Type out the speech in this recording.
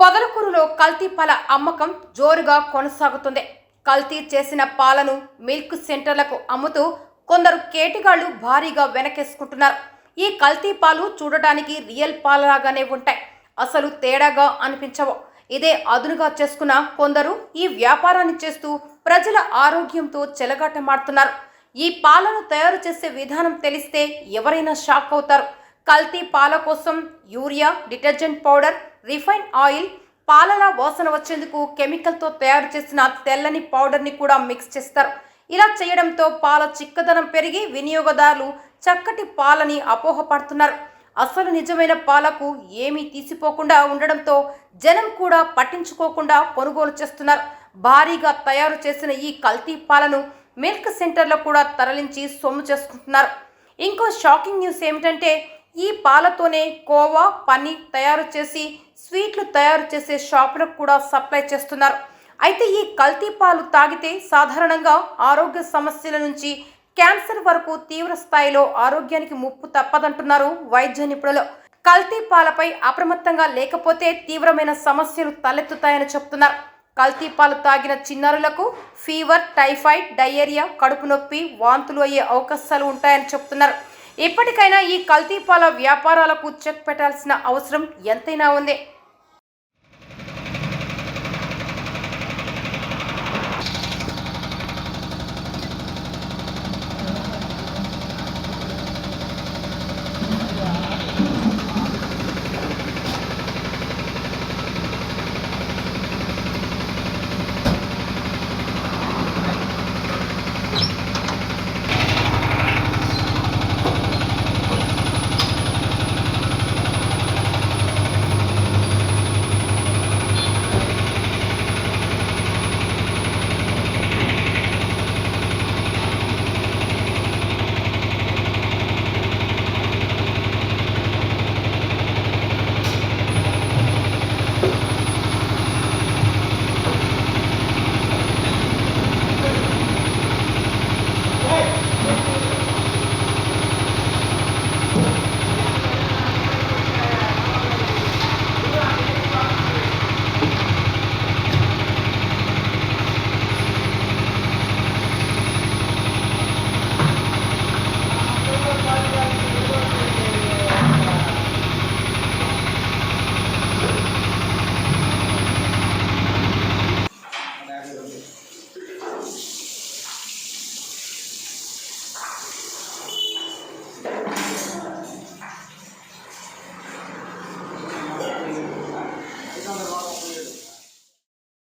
పొదలకూరులో కల్తీ పాల అమ్మకం జోరుగా కొనసాగుతుంది. కల్తీ చేసిన పాలను మిల్క్ సెంటర్లకు అమ్ముతూ కొందరు కేటిగాళ్ళు భారీగా వెనకేసుకుంటున్నారు. ఈ కల్తీ పాలు చూడటానికి రియల్ పాలలాగానే ఉంటాయి. అసలు తేడాగా అనిపించవు. ఇదే అదునుగా చేసుకున్న కొందరు ఈ వ్యాపారాన్ని చేస్తూ ప్రజల ఆరోగ్యంతో చెలగాటమాడుతున్నారు. ఈ పాలను తయారు చేసే విధానం తెలిస్తే ఎవరైనా షాక్ అవుతారు. కల్తీ పాల కోసం urea detergent powder refine oil పాలలా వాసన వచ్చేందుకు కెమికల్తో తయారు చేసిన తెల్లని పౌడర్ని కూడా మిక్స్ చేస్తారు. ఇలా చేయడంతో పాల చిక్కదనం పెరిగి వినియోగదారులు చక్కటి పాలని అపోహపడుతున్నారు. అసలు నిజమైన పాలకు ఏమీ తీసిపోకుండా ఉండడంతో జనం కూడా పట్టించుకోకుండా కొనుగోలు చేస్తున్నారు. భారీగా తయారు చేసిన ఈ కల్తీ పాలను మిల్క్ సెంటర్లో కూడా తరలించి సొమ్ము చేసుకుంటున్నారు. ఇంకో షాకింగ్ న్యూస్ ఏమిటంటే ఈ పాలతోనే కోవా పన్నీర్ తయారు చేసి స్వీట్లు తయారు చేసే షాపులకు కూడా సప్లై చేస్తున్నారు. అయితే ఈ కల్తీ పాలు తాగితే సాధారణంగా ఆరోగ్య సమస్యల నుంచి క్యాన్సర్ వరకు తీవ్ర స్థాయిలో ఆరోగ్యానికి ముప్పు తప్పదంటున్నారు వైద్య నిపుణులు. కల్తీ పాలపై అప్రమత్తంగా లేకపోతే తీవ్రమైన సమస్యలు తలెత్తుతాయని చెప్తున్నారు. కల్తీ పాలు తాగిన చిన్నారులకు ఫీవర్ టైఫాయిడ్ డయేరియా కడుపు నొప్పి వాంతులు అయ్యే అవకాశాలు ఉంటాయని చెప్తున్నారు. ఇప్పటికైనా ఈ కల్తీ పాల వ్యాపారాలకు చెక్ పెట్టాల్సిన అవసరం ఎంతైనా ఉంది.